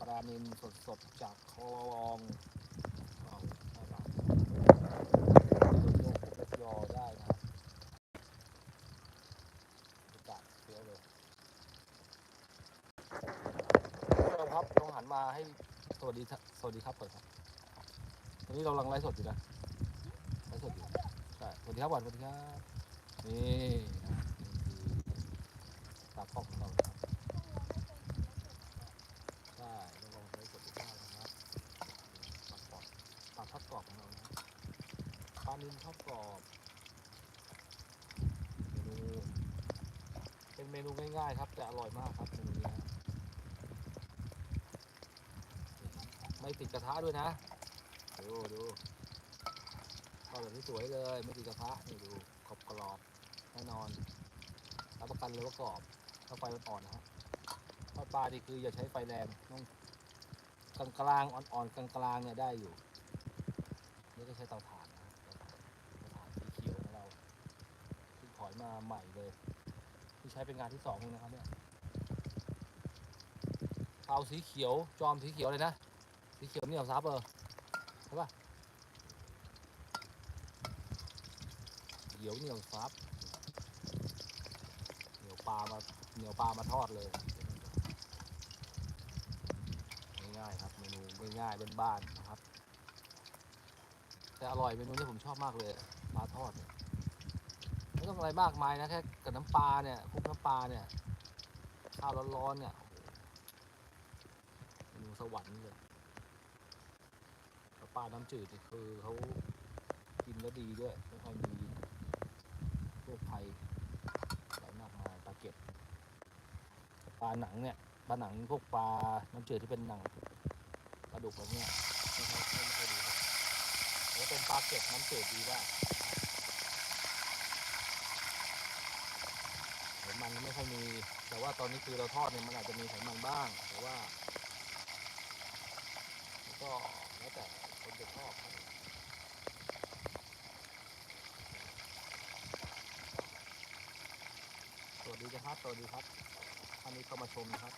ปลานิลสดๆจากคลองเอาเอาโยกๆยอได้นะครับบรรยากาศเฟี้ยเลยผู้ชมครับลองหันมาให้สวัสดีสวัสดีครับเปิดครับตอนนี้เรากำลังไลฟ์สดอยู่นะไลฟ์สดอยู่ใช่สวัสดีครับก่อนสวัสดีครับนี่นะนี่คือตากล้องของเราครับใช่เราลองไลฟ์สดดูได้นะครับปลากรอบปลาทอด กรอบของเรานะปลานิลทอดกรอบเมนูเป็นเมนูง่ายๆ ครับ แต่อร่อยมากครับเมนูนี้ไม่ติดกระทะด้วยนะ ดูดูทอดแบบนี้สวยเลย ไม่ติดกระทะนี่ดูกรอบกรอบแน่นอนรับประกันเลยว่ากรอบถ้าไฟมันอ่อนนะฮะทอดปลานี่คืออย่าใช้ไฟแรงต้องกลางๆอ่อนๆกลางๆเนี่ยได้อยู่ ใช้เตาถ่านนะครับเตาถ่านสีเขียวของเราที่ถอยมาใหม่เลยที่ใช้เป็นงานที่สองเองนะครับเนี่ยเตาสีเขียวจอมสีเขียวเลยนะสีเขียวเหนียวซับเออใช่ปะเขียวเหนี่ยวซับเหนียวปลามาเหนียวปลามาทอดเลยง่ายๆครับเมนูง่ายๆบ้านๆนะครับ แต่อร่อยเมนูนี้ผมชอบมากเลยปลาทอดเนี่ยไม่ต้องอะไรมากมายนะแค่กับน้ำปลาเนี่ยคลุกน้ำปลาเนี่ยข้าวร้อนๆเนี่ยโอ้โหเมนูสวรรค์เลยปลาน้ำจืดนี่คือเขากินแล้วดีด้วยไม่ค่อยมีโรคภัยอะไรมากมายปลาเก็ดแต่ปลาหนังเนี่ยปลาหนังพวกปลาน้ำจืดที่เป็นหนังปลาดุกอะไรเนี่ยไม่ค่อยไม่ค่อยดีครับ แล้วเป็นปลาเก็ดน้ำจืดดีได้ไขมันไม่ค่อยมี แต่ว่าตอนนี้คือเราทอดเนี่ยมันอาจจะมีไขมันบ้าง แต่ว่าก็แล้วแต่คนจะชอบครับสวัสดีครับสวัสดีครับท่านนี้เข้ามาชมนะครับ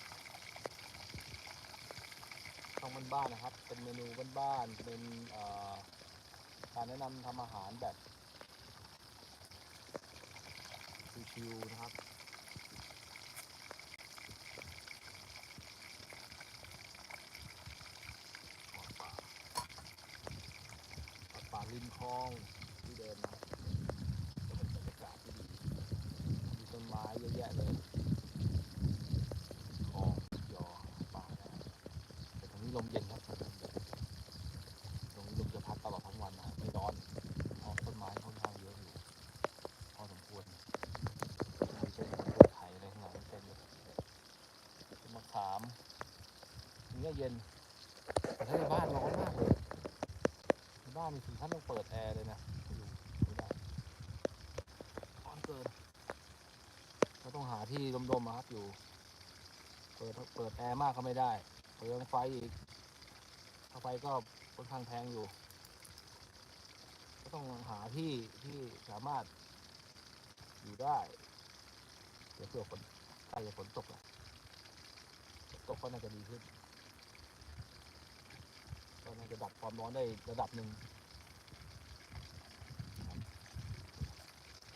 ช่องบ้านๆนะครับ เป็นเมนูบ้านๆเป็นเอ่อ การแนะนำทำอาหารแบบชิวๆนะครับป่าป่าริมคลองที่เดินนะจะเป็นบรรยากาศที่ดีมีต้นไม้เยอะแยะเลยคลองยอป่านะแต่ตรงนี้ลมเย็นครับลมเย็นตรงนี้ลมจะพัดตลอดทั้งวันนะไม่ร้อนเพราะต้นไม้ค่อนข้างเยอะอยู่พอสมควรมีต้นกล้วยไข่อะไรข้างหลังเต็มเลยต้นมะขาม เนี่ยเย็นแต่ถ้าในบ้านร้อนมากเลยในบ้านมีถึงขั้นต้องเปิดแอร์เลยนะอยู่ไม่ได้ร้อนเกินก็ต้องหาที่ร่มๆมาครับอยู่ เปิดเปิดแอร์มากก็ไม่ได้เปลืองไฟอีกค่าไฟก็ค่อนข้างแพงอยู่ ก็ต้องหาที่ที่สามารถอยู่ได้เดี๋ยวเผื่อฝนใกล้จะฝนตกแล้วฝนตกก็น่าจะดีขึ้น จะดับความร้อนได้ระดับหนึ่ง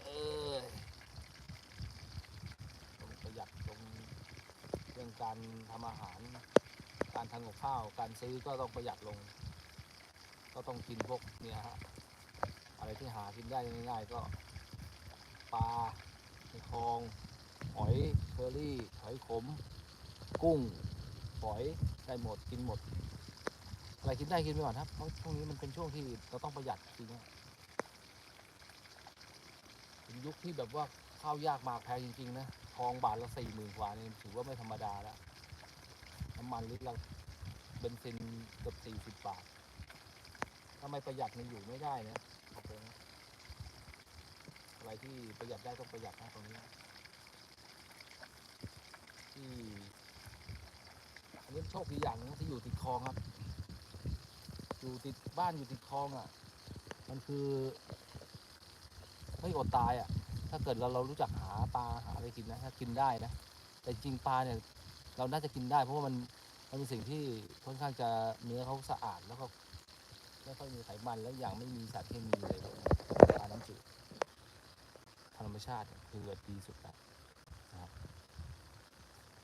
เอยต้องประหยัดตรงเรื่องการทำอาหาร การทำกับข้าว การซื้อก็ต้องประหยัดลง ก็ต้องกินพวกเนี่ยฮะอะไรที่หากินได้ง่ายๆก็ปลาในคลองหอยเชอรี่หอยขม กุ้งฝอยได้หมดกินหมด อะไรกินได้กินไปก่อนครับเพราะช่วงนี้มันเป็นช่วงที่เราต้องประหยัดจริงเป็นยุคที่แบบว่าข้าวยากหมากแพงจริงๆนะทองบาทละสี่หมื่นกว่านี่ถือว่าไม่ธรรมดาแล้วน้ำมันลิตรละเบนซินเกือบสี่สิบบาทถ้าไม่ประหยัดมันอยู่ไม่ได้นะบอกเลยนะอะไรที่ประหยัดได้ต้องประหยัดนะตรงนี้ที่อันนี้โชคดีอย่างนึงที่อยู่ติดคลองครับ อยู่ติดบ้านอยู่ติดคลองอะ มันคือไม่อดตายอะ ถ้าเกิดเราเรารู้จักหาปลาหาอะไรกินนะถ้ากินได้นะ แต่จริงปลาเนี่ย เราน่าจะกินได้ เพราะว่ามันมันเป็นสิ่งที่ค่อนข้างจะเนื้อเขาสะอาดแล้วก็ไม่ค่อยมีไขมันแล้วอย่างไม่มีสารเคมีเลยปลาน้ำจืดธรรมชาติคือดีสุดแล้วนะครับ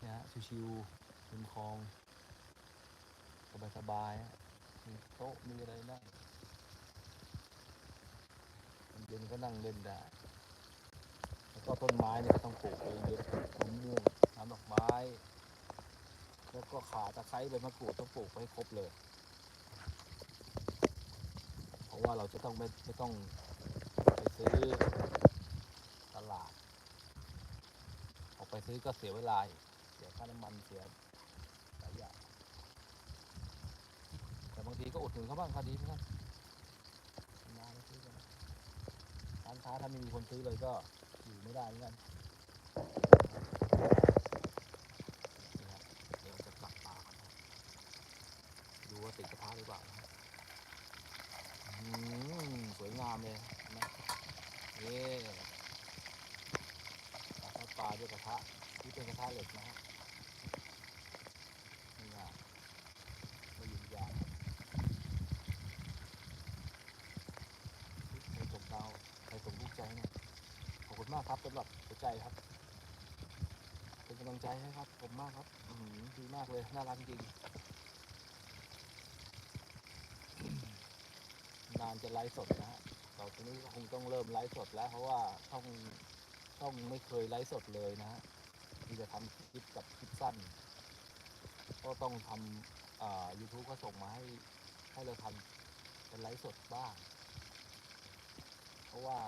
เนี่ยฮะชิวๆริมคลองสบายๆ มีโต๊ะมีอะไรนั่งเย็นก็นั่งเล่นได้ แล้วก็ต้นไม้เนี่ยต้องปลูกเยอะๆมะม่วงน้ำดอกไม้ แล้วก็ขาตะไคร้ใบมะกรูดต้องปลูกไว้ครบเลย เพราะว่าเราจะต้องไม่ไม่ต้องไปซื้อตลาด ออกไปซื้อก็เสียเวลาเสียค่าน้ำมันเสียหลายอย่างแต่บางทีก็อุดหนุนเขาบ้างก็ดีเหมือนกันมาแล้วซื้อกันร้านค้าถ้าไม่มีคนซื้อเลยก็อยู่ไม่ได้เหมือนกันนี่ครับเดี๋ยวจะตักปลาครับดูว่าติดกระทะหรือเปล่าฮืมสวยงามเลยนะนี่ปลาด้วยกระทะที่เป็นกระทะเหล็กนะฮะนี่งามไม่ยุ่งยากใครส่งดาวใครส่งลูกใจเนี่ยขอบคุณ มากครับสำหรับหัวใจครับ เป็นกำลังใจให้ครับ ผมมากครับดีมากเลย น่ารักจริงนานจะไลฟ์สดนะฮะต่อไปนี้ก็คงต้องเริ่มไลฟ์สดแล้ว เพราะว่าช่องช่องไม่เคยไลฟ์สดเลยนะฮะมีแต่ทำคลิปกับคลิปสั้น ก็ต้องทำอ่า YouTube ก็ส่งมาให้ให้เราทำเป็นไลฟ์สดบ้าง เพราะว่า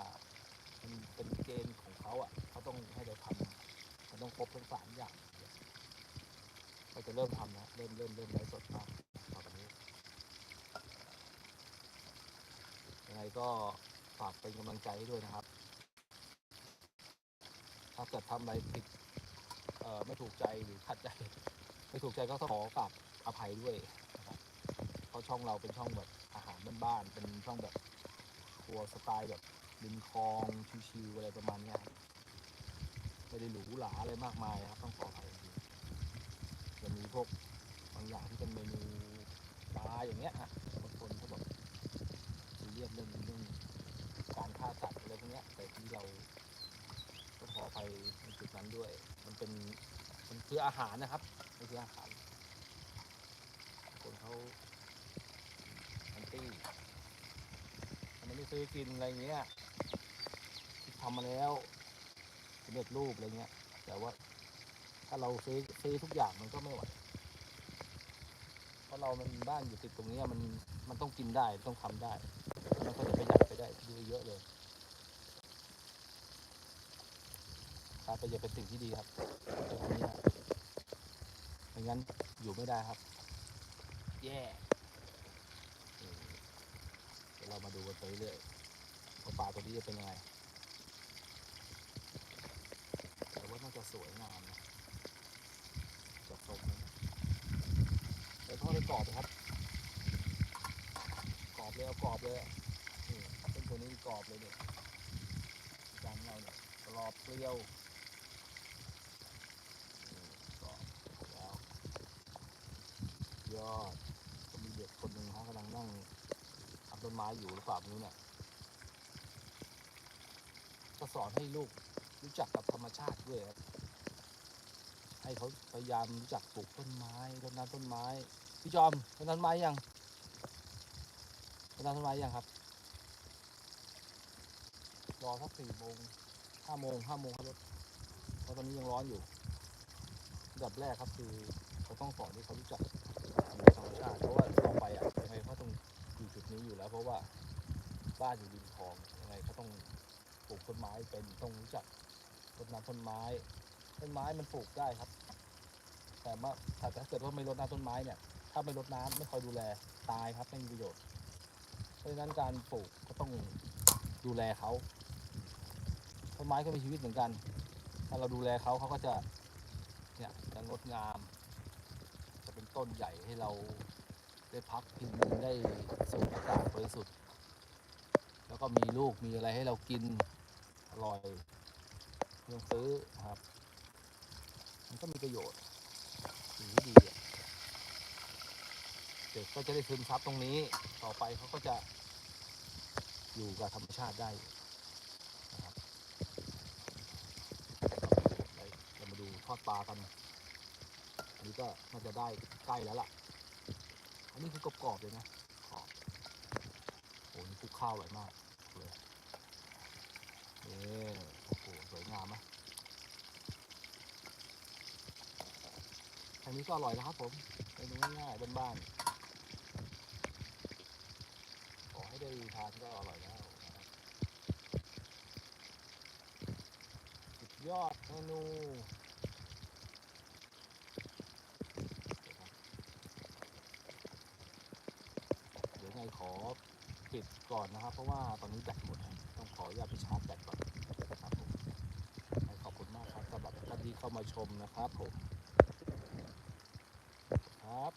มันเป็นเกณฑ์ของเขาอะเขาต้องให้เราทำมันต้องครบทั้งสามอย่างเราจะเริ่มทำนะเริ่มเริ่มเริ่มไลฟ์สดบ้างต่อไปนี้ยังไงก็ฝากเป็นกำลังใจให้ด้วยนะครับ ถ้าเกิดทำอะไรผิดเอ่อไม่ถูกใจหรือขัดใจไม่ถูกใจก็ต้องขอกราบอภัยด้วยนะครับเพราะช่องเราเป็นช่องแบบอาหารบ้านๆเป็นช่องแบบตัวสไตล์แบบ ริมคลองชิวๆอะไรประมาณนี้ครับไม่ได้หรูหราอะไรมากมายครับต้องขออภัยจริงจะมีพวกบางอย่างที่เป็นเมนูปลาอย่างเงี้ยอะบางคนเขาบอกซีเรียสเรื่องเรื่องการฆ่าสัตว์อะไรพวกเนี้ยแต่ที่เราต้องขออภัยในจุดนั้นด้วย มันเป็นมันคืออาหารนะครับมันคืออาหาร คนเขาแอนตี้มันไม่ได้ซื้อกินอะไรเงี้ย ที่ทำมาแล้วสำเร็จรูปอะไรเงี้ย แต่ว่าถ้าเราซื้อซื้อทุกอย่างมันก็ไม่ไหวเพราะเรามันบ้านอยู่ติดตรงเนี้ยมันมันต้องกินได้ต้องทำได้มันก็จะประหยัดไปได้เยอะๆเลยการประหยัดเป็นสิ่งที่ดีครับตรงนี้นะไม่งั้นอยู่ไม่ได้ครับ แย่นี่เดี๋ยวเรามาดูกันไปเรื่อยว่าปลาตัวนี้จะเป็นยังไง แต่ว่าน่า จะสวยงามนะจัดทรงนะเดี๋ยวทอดไปกรอบครับ กรอบเลยเอากรอบเลยนี่เป็นตัวนี้กรอบเลยเนี่ยจานเราเนี่ยกรอบเปรี้ยวกรอบแล้วยอดก็มีเด็กคนหนึ่งฮะกำลังนั่งทำต้นไม้อยู่หรือเปล่าไม่รู้เนี่ยก็สอนให้ลูก รู้จักกับธรรมชาติด้วยครับให้เขาพยายามรู้จักปลูกต้นไม้รดน้ำต้นไม้ พี่จอมรดน้ำต้นไม้ยังรดน้ำต้นไม้ยังครับรอสักสี่โมงห้าโมงห้าโมงครับรถเพราะตอนนี้ยังร้อนอยู่ดับแรกครับคือเขาต้องสอนให้เขารู้จักธรรมชาติเพราะว่าต่อไปอะยังไงเขาต้องอยู่จุดนี้อยู่แล้ว เพราะว่าบ้านอยู่ริมคลองยังไงเขาต้องปลูกต้นไม้เป็นต้องรู้จัก รดน้ำต้นไม้ ต้นไม้มันปลูกได้ครับ แต่ว่าถ้าเกิดว่าไม่รดน้ำต้นไม้เนี่ย ถ้าไม่รดน้ำไม่คอยดูแลตายครับไม่มีประโยชน์ เพราะฉะนั้นการปลูกก็ต้องดูแลเขาต้นไม้ก็มีชีวิตเหมือนกัน ถ้าเราดูแลเขาเขาก็จะเนี่ยจะงดงาม จะเป็นต้นใหญ่ให้เราได้พักพิงได้สูดอากาศบริสุทธิ์แล้วก็มีลูกมีอะไรให้เรากินอร่อย ไม่ต้องซื้อนะครับ มันก็มีประโยชน์สีดีเด็กก็จะได้ซึมซับตรงนี้ ต่อไปเขาก็จะอยู่กับธรรมชาติได้นะครับไปเรามาดูทอดปลากัน อันนี้ก็น่าจะได้ใกล้แล้วล่ะ อันนี้คือกรอบๆเลยนะกรอบโอ้นี่คุกข้าวอร่อยมากเลยนี่โอ้โห สวยงามไหมอันนี้ก็อร่อยนะครับผมเมนูง่ายๆบ้านๆขอให้ได้ทานก็อร่อยแล้วสุดยอดเมนูเดี๋ยวไงขอปิดก่อนนะครับ เพราะว่าตอนนี้แบตหมดต้องขออนุญาตไปชาร์จแบตก่อน ที่เข้ามาชมนะครับผมครับ